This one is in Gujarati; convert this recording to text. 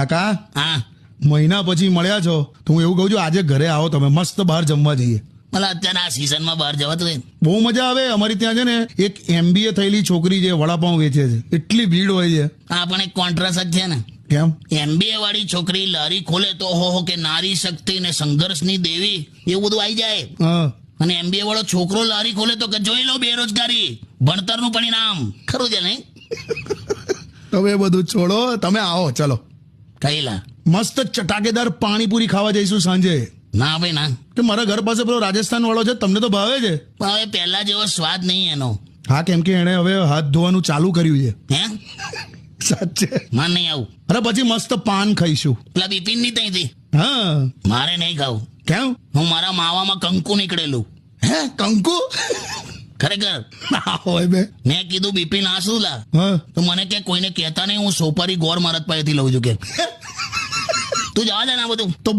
કાકા હા. મહિના પછી મળ્યા છો તો હું એવું કહું છું આજે ઘરે આવો તમે મસ્ત બહાર જમવા જઈએ. મને અત્યારે આ સિઝનમાં બહાર જવાતું બહુ મજા આવે અમારી ત્યાં છે ને એક એમબીએ થયેલી છોકરી છે વડાપાઉં વેચે છે. એટલી ભીડ હોય છે. હા પણ એક કોન્ટ્રાસ્ટ જ છે ને. કેમ? એમબીએ વાળી છોકરી લારી ખોલે તો હો હો કે નારી શક્તિ ને સંઘર્ષની દેવી એવું બધું આવી જાય. હા. અને એમબીએ વાળો છોકરો લારી ખોલે તો કે જોઈ લો બેરોજગારી ભણતરનું પરિણામ. ખરું છે નહીં? તમે બધું છોડો તમે આવો ચલો. કહેલા મસ્ત ચટાકેદાર પાણીપુરી ખાવા જઈશું સાંજે. ના ભાઈ ના. કે મારા ઘર પાસે પેલો રાજસ્થાન વાળો છે તમને તો ભાવે છે? પણ હવે પહેલા જેવો સ્વાદ નહીં એનો. હા કેમ કે એણે હવે હાથ ધોવાનું ચાલુ કર્યું છે. હે? સાચે. માન નહીં આવું. અરે પછી મસ્ત પાન ખાઈશું. પેલા બિપિનની ત્યાંથી હા. મારે નહીં ખાવું. કેમ? હું મારા માવામાં કંકુ નીકળેલું. હે કંકુ? ખરેખર? હોય બે. મેં કીધું બિપિન આ શું લા તો મને કે કોઈને કહેતા નહીં હું સોપારી ગોળ મારત પાસેથી લઉં છું કે. તું જવા દે ને આ બધું. તો